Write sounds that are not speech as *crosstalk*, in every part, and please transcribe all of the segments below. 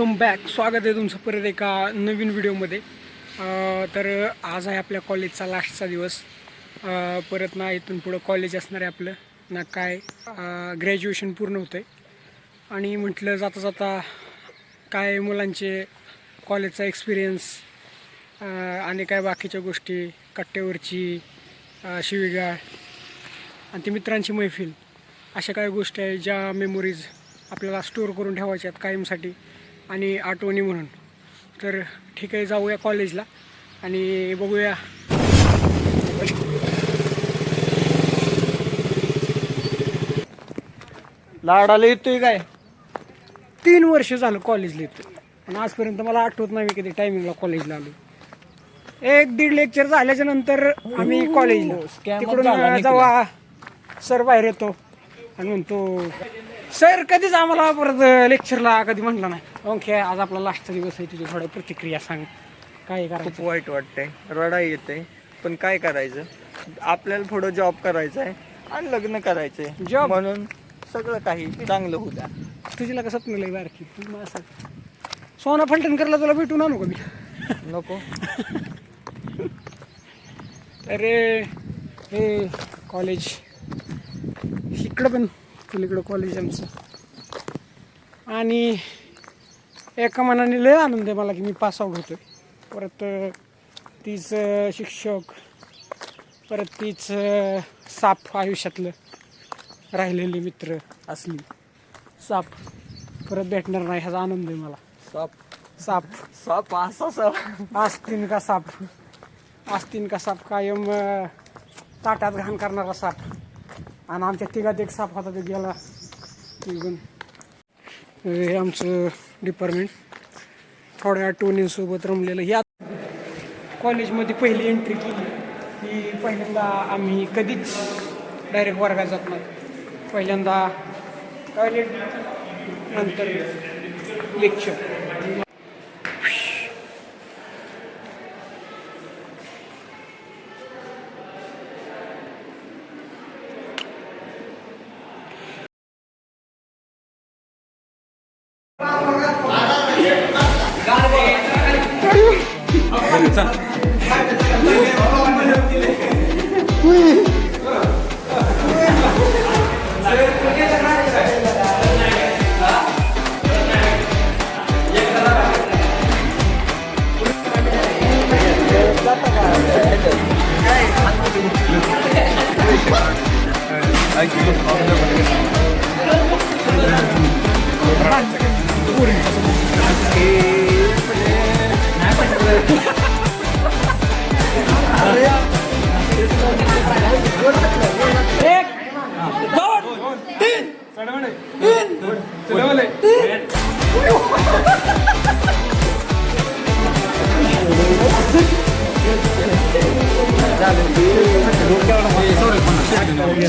Welcome back. स्वागत आहे तुमचं परत एका नवीन व्हिडिओमध्ये. तर आज आहे आपल्या कॉलेजचा लास्टचा दिवस. परत ना इथून पुढं कॉलेज असणार आहे आपलं. ना काय ग्रॅज्युएशन पूर्ण होतं आहे आणि म्हटलं जाता जाता काय मुलांचे कॉलेजचा एक्सपिरियन्स आणि काय बाकीच्या गोष्टी कट्ट्यावरची शिवीगाळ आणि ती मित्रांची मैफिल अशा काही गोष्टी आहेत ज्या मेमोरीज आपल्याला स्टोअर करून ठेवायच्या आहेत कायमसाठी. आणि आठवणी म्हणून. तर ठीक आहे जाऊया कॉलेजला आणि बघूया. लाडाला येतोय काय? तीन वर्ष झालं कॉलेजला येतो आणि आजपर्यंत मला आठवत नाही मी कधी टायमिंगला कॉलेजला आलो एक दीड लेक्चर झाल्याच्यानंतर आम्ही कॉलेजला च तिकडून जेव्हा सर बाहेर येतो आणि म्हणतो सर कधीच आम्हाला परत लेक्चरला कधी म्हटलं नाही. ओके आज आपला लास्टचा दिवस आहे तुझी थोड्या प्रतिक्रिया सांग. काय खूप करायचं वाईट वाटतंय. रडा येते पण काय करायचं? आपल्याला थोडं जॉब करायचं आहे आणि लग्न करायचंय. Job? म्हणून सगळं काही चांगलं होऊ द्या. तुझीला कसं लय बारकी? तू मग असं सोना फलटणकरला तुला भेटून आणू का मी? नको. अरे हे कॉलेज इकडं पण पलीकडं कॉलेज आमचं आणि एका मनाने लय आनंद आहे मला की मी पास आऊट होतोय. परत तीच शिक्षक परत तीच साप आयुष्यातलं राहिलेले मित्र असली. साप परत भेटणार नाही ह्याचा आनंद आहे मला. साप. साप. साप असा साप. आस्तीन का साप? आस्तीन का साप कायम ताटात घाण करणारा साप? आणि आमच्या तिघात एक साप होता तो गेला. निघून. हे आमचं डिपार्टमेंट थोड्या आठवणींसोबत रमलेलं. या कॉलेजमध्ये पहिली एंट्री केली. की पहिल्यांदा आम्ही कधीच डायरेक्ट वर्गात जात नाही. पहिल्यांदा टॉयलेट नंतर लेक्चर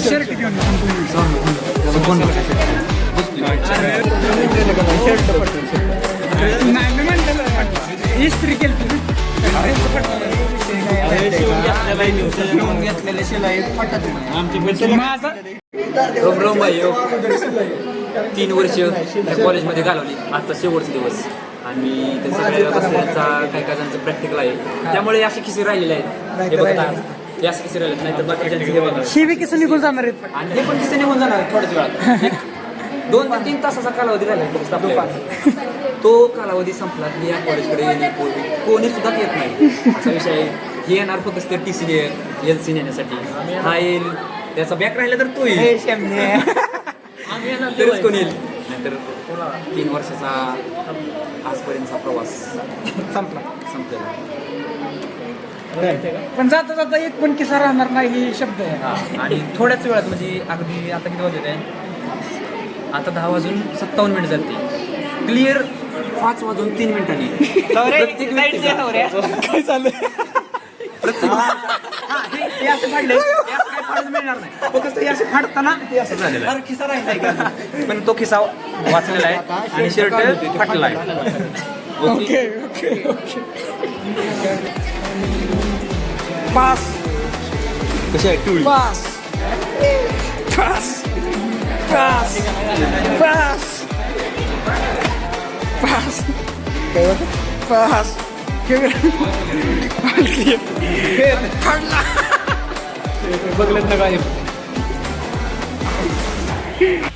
शर्ट घेऊन नाही इस्त्री केली घेतलेले शिलाई पटत नाही तीन वर्ष कॉलेजमध्ये घालवली आजचा शेवटचा दिवस आणि त्या सगळ्या बसण्याचा काही काही जणांचं प्रॅक्टिकल आहे त्यामुळे असे किस्से राहिलेले आहेत हे बघता असे किस्से राहिले नाही तर बाकीच्यांचे हे बघा. शिवी कसं निघून जाणार आहेत. आणि हे पण किस्से निघून जाणार आहेत थोड्याच वेळात. एक दोन ते तीन तासाचा कालावधी राहिला आहे फक्त. तो कालावधी संपला की या कॉलेजकडे येणे कोणी कोणी सुद्धा येत नाही. असा विषय आहे. हे येणार फक्त ते टी सी एल सी नेण्यासाठी हा येईल. त्याचा बॅक राहिला तर तो येईल. तरच कोणी येईल? नाहीतर तीन वर्षाचा आजपर्यंतचा प्रवास संपला. संपलेला. पण जाता जाता एक पण किस्सा राहणार नाही ही शब्द आहे. हा, आणि थोड्याच वेळात म्हणजे अगदी आता किती वाजत आहे? आता दहा वाजून सत्तावन्न मिनिट झाली. क्लिअर पाच वाजून तीन मिनिटांनी. प्रत्येक व्यक्तीचा. काय झालं प्रत्येक हे. असं फाडलंय, हे असं काही फाडून मिळणार नाही. फक्त हे असं फाडताना हे असं झालेलं आहे. खिसा राहिलाय पण तो खिसा वाचलेला आहे आणि शर्ट फाटलेला आहे. ओके? Okay okay. पास कशी आहे tool pass pass pass pass pass काय होतं पास बघलं ना काय ओके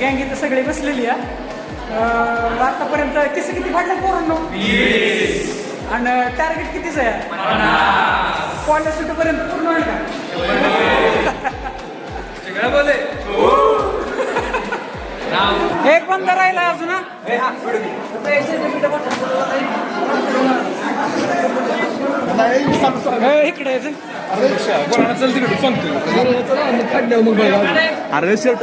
गँग इथं सगळे बसलेली आहे आतापर्यंत किती किती फाडलं पोरांनो? आणि टार्गेट कितीच आहे? कॉलेज सुटेपर्यंत पूर्ण होईल का? एक बंद राहिला अजून हा? हे, इकडे आहे अजून. अरे शर्ट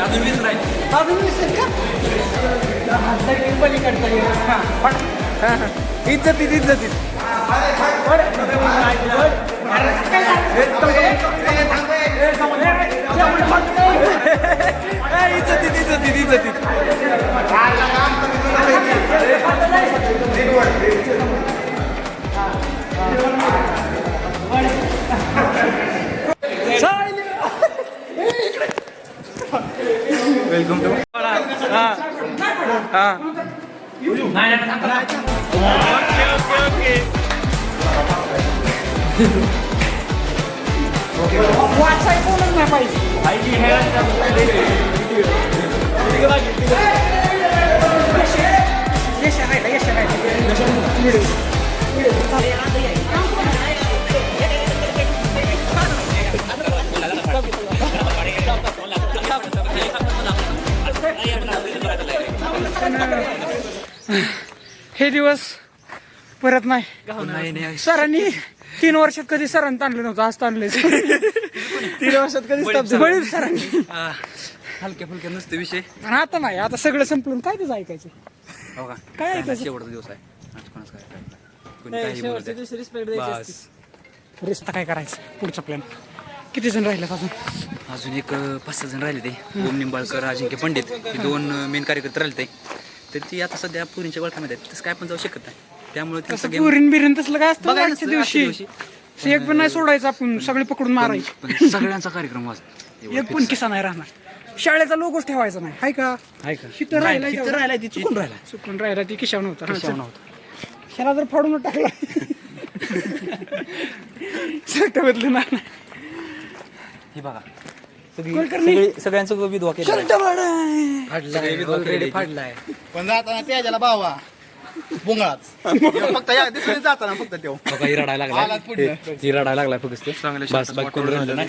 अजून वीस राहील. अजून विसर का हा, हां पलीकडचा आहे. हा, फड. इज्जतीत इज्जतीत इज्जतीत इज्जतीत वेलकम टू हा हा वाचाय कोणच नाही पाहिजे हे दिवस परत नाही. सरांनी तीन वर्षात कधी सरांनी ताणलं नव्हतं आज ताणलंय. तीन वर्षात कधी? बळीव सरांनी. हलक्या फुलक्या नसते विषय. आणि आता नाही आता सगळं संपलं. काय त्याचं ऐकायचं? हो का? काय ऐकायचं? शेवटचा दिवस आहे. आज कोणाचं काय काय कोणी काही बोलतंय. बस. रिस्ता काय करायचं? पुढचा प्लॅन किती जण राहिले अजून? अजून एक अं, पाच सहा जण राहिले ते. ओम निंबाळकर अजिंक्य पंडित. हे दोन मेन कार्यकर्ते राहिले ते. तर ती आता सध्या पुरींच्या ओळखामध्ये आहेत. तसं काय पण जाऊ शकत नाही. त्यामुळे ते तसं सगळे पुरीन बिरीन तसलं काय असतं बघायला आजच्या नसतं आजच्या दिवशी. दिवशी. एक पण नाही सोडायचं आपण सगळे पकडून मारायचे. पण *laughs* सगळ्यांचा कार्यक्रम वाज एक पण किस्सा नाही राहणार. शाळेचा लोगोच ठेवायचा नाही. हाय का? आहे का? राहिला राहिला ती चुकून राहिला. चुकून राहिला ती किशाव नव्हता. हा, चल. नव्हतं. ह्याला जर फाडून टाकला. शर्ट बदलून आणा. हे बघा. कुलकर्णी. सगळे सगळ्यांचं विधवा केलं शर्ट फाडा. ऑलरेडी फाडलाय. पण जाताना त्याच्याला बावा. पुंगळाच फक्त या दिवशी जाताना फक्त तो बघा ही रडायला आलाच लागलाय पुढलं. ही रडायला लागलाय फक्त बस बाकी कोण राहिलं नाही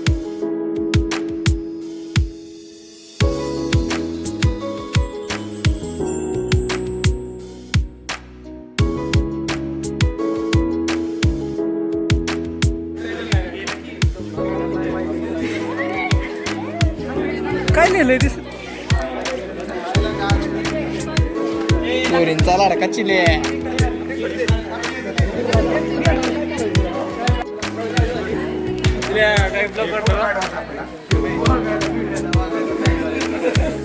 लिहिलंय दिस पोरींचा लाडका चिले.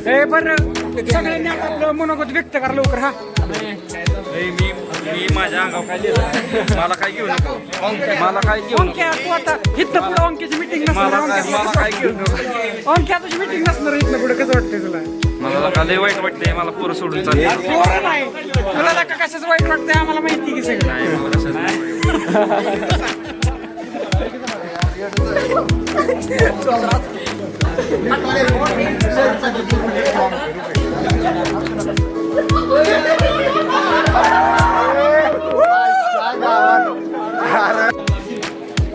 हे बरं. सगळ्यांनी आपलं मनोगत व्यक्त करा लवकर हा. मी मी माझ्या अंगावर काय लिहिलं मला काय घेऊ नको. मला काय घेऊ ओंक्या तू आता इथं पुढे ओंक्याची मिटिंग नसणार मला काय मला काय घेऊ नको. ओंक्या तुझी मिटिंग नसणार इथनं पुढे कसं वाटतंय तुला? मला का लय वाईट वाटतंय मला पोरं सोडून चालले. पोरं नाही तुला नका कशाचं वाईट वाटतंय आम्हाला माहिती की सगळं. नाही मला नाही. *laughs*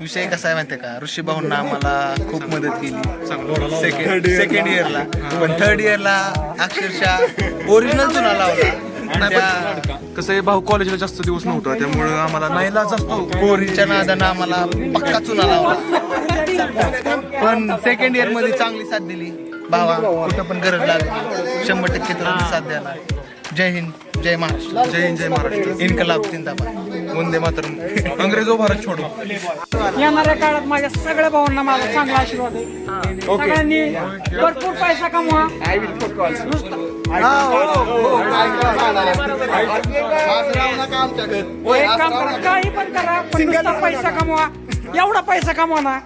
विषय कसा आहे माहितीये का? ऋषी भाऊंना आम्हाला खूप मदत केली. सेकंड सेकंड इयरला पण थर्ड इयरला अक्षरशः ओरिजिनल चुना लावला कसं आहे भाऊ कॉलेजला जास्त दिवस नव्हता त्यामुळं आम्हाला नाहीला जास्त पोरीच्या नादानं आम्हाला पक्का चुना लावला. पण सेकंड इयरमध्ये चांगली साथ दिली. भावा कुठं पण गरज लागली शंभर टक्के तर साथ द्यायला. जय हिंद जय महाराष्ट्र. जय हिंद जय महाराष्ट्र. इन्कलाब जिंदाबाद. वंदे मातरम. अंग्रेजो भारत छोडो. येणाऱ्या काळात माझ्या सगळ्या भावांना माझा चांगला आशीर्वाद आहे. सगळ्यांनी भरपूर पैसा कमवा. एक काम करा काही पण करा पण पैसा कमवा. एवढा पैसा कमवा ना.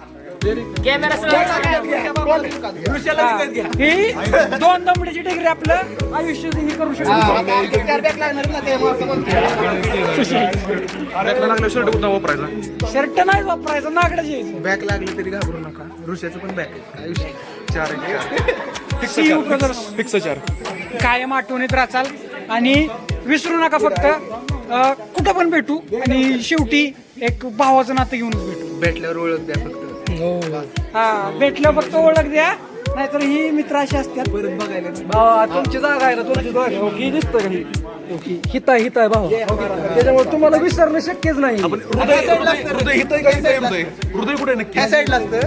ही. दोन दमडीची डिग्री आपलं आयुष्य हे करू शकतो. बॅकला लागलं शर्ट कुठं वापरायचा? शर्ट नाही वापरायचं नागडाची. बॅक लागली तरी घाबरू नका. ऋषाचं पण बॅक आहे. विषय? चार आहे, चार. See you brothers. फिक्स चार. कायम आठवणीत राचाल आणि विसरू नका फक्त. अं, कुठं पण भेटू आणि शेवटी एक भावाचं नातं घेऊनच भेटू. भेटल्यावर ओळख द्या फक्त. हा. भेटलं फक्त ओळख द्या नाहीतर ही मित्र अशी असतात. परत बघायला तुमची जागा आहे ना तुमची दोघी दिसतं का ही हित आहे हित आहे भाऊ त्याच्यामुळे तुम्हाला विसरणं शक्यच नाही. हृदय हृदय आहे का आहे हृदय हृदय कुठे आहे नक्की? साईडला असतं.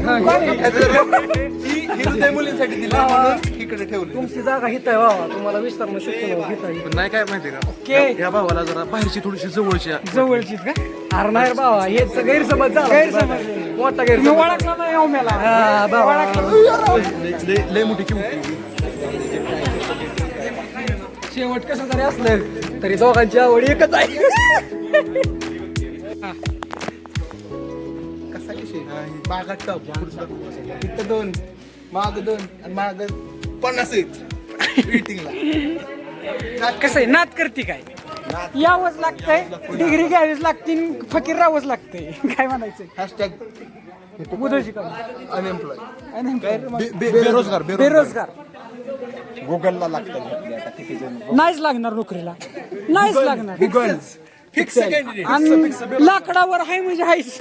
ही ही हृदय मुलींसाठी दिली म्हणून इकडे ठेवलं. तुमची जागा हित आहे भावा. तुम्हाला विसरणं शक्य नाही. हित आहे. पण नाही काय माहितीये का? ओके. या भावाला जरा बाहेरची थोडीशी जवळची. जवळची का? अरे नाही रे भावा हेच गैरसमज झाला. गैरसमज. मोठा ओळखला नाही हा, भावा. लय- लय लय मोठी किंमत शेवट कसं जरी असलं तरी दोघांची आवड एकच आहे. कसा विषय? मागात टप इथं दोन माग दोन आणि माग पन्नास आहेत. कसं आहे? नात करते काय? यावंच लागतंय. डिग्री घ्यावीच लागते फकीर राहावंच लागतंय. काय म्हणायचं हॅशटॅग उद्याची अनएम्प्लॉय बेरोजगार. बेरोजगार गुगलला लागतात नाहीच लागणार नोकरीला. नाहीच लागणार. फिक्स आणि लाकडावर आहे म्हणजे आहेच.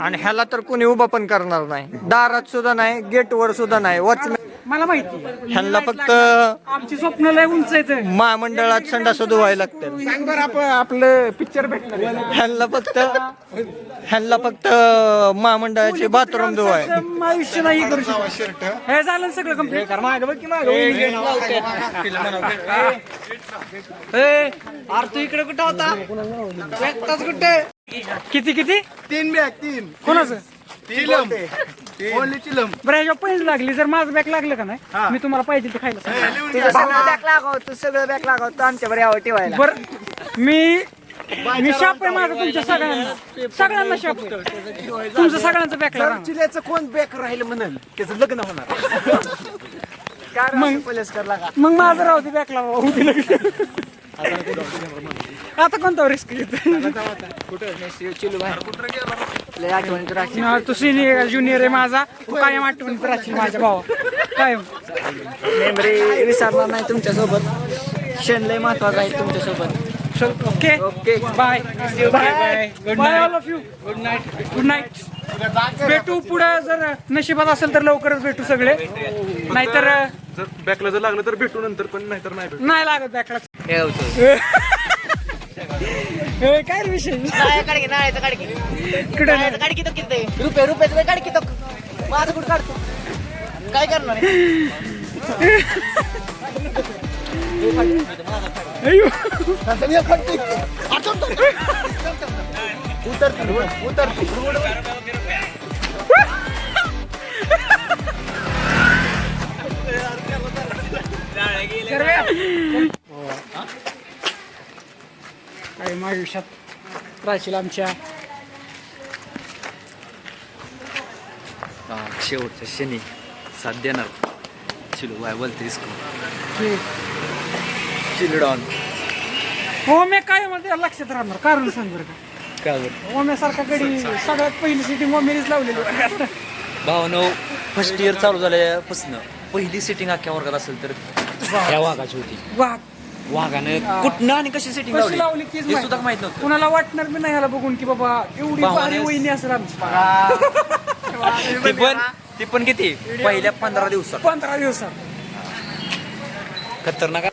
आणि ह्याला तर कोणी उभा पण करणार नाही. दारात सुद्धा नाही गेटवर सुद्धा नाही. वॉचमॅन मला माहिती आहे. ह्यांना फक्त आमची स्वप्न लय उंच आहेत महामंडळात संडास धुवायला लागतात सांग बरं आपण आपलं पिक्चर भेटणार ह्यांना फक्त ह्यांना फक्त महामंडळाचे बाथरूम धुवाय आमचं आयुष्य नाही करू शकत. हे झालं सगळं कंप्लीट अरे तू इकडे कुठं होता? एकटाच कुठे? किती किती? तीन बॅग तीन. कोणाचं? चिलम ओनली चिलम बरं ह्याच्यावर पैसे लागली जर माझं बॅग लागलं का नाही मी तुम्हाला पाहिजे ते खायला. सांगेन. बॅक लागाव तू सगळं बॅक लागाव तू आमच्यावर यावं ठेवायला. बरं मी मी शाप आहे माझं तुमच्या सगळ्यांना. सगळ्यांना शाप आहे. तुमचं सगळ्यांचं बॅग लागणार. चिल्याचं कोण बॅक राहिलं म्हणाल त्याचं लग्न होणार. मग मग माझं राहू दे बॅक लावा आता कोणता रिस्क घेत तू सिनियर ज्युनियर आहे माझा. तू कायम आठवणीत राहशील माझ्या भावा. कायम. मेमरी विसरणार नाही तुमच्यासोबत. क्षण लय महत्त्वाचा आहे तुमच्यासोबत. चल okay okay bye bye good night all of you good night good night भेटू पुढे जर नशिबात असेल तर लवकरच भेटू सगळे. नाहीतर जर बॅकला जर लागलं तर भेटू नंतर पण नाहीतर नाही भेटू. नाही लागत बॅकला. हे *laughs* होतं. काय रे विषय काढकी नाळ्याचं काढकी इकडे नाही. नाळ्याचं काढकी तो किती रुपये रुपयाचं काढकी तो माझं कुठं काढतो काय करणार आहे? अय्यो. काय माझ्या आयुष्यात राहशील आमच्या. शेवटच्या शनी साथ देणार. चिलू बाय बोलते चिलडॉन हो मी काय म्हणते? लक्षात राहणार. कारण सांग बरं का. काय बरं? ओम्यासारखा गडी सगळ्यात पहिली सिटी ओमेरीच लावलेली. भावनो फर्स्ट इयर चालू झाल्यापासून पहिली सिटिंग अख्ख्या वर्गात असेल तर वाघाची होती. वा वाघानं कुठनं आणि कशी सिटिंग कशी लावली? तीच हे सुद्धा माहीत नव्हतं. कुणाला वाटणार बी नाही ह्याला बघून की बाबा एवढी भावाने- भारी वहिनी असेल आमची. ती पण ती पण किती? पहिल्या पंधरा दिवसात. पंधरा दिवसात. खतरनाक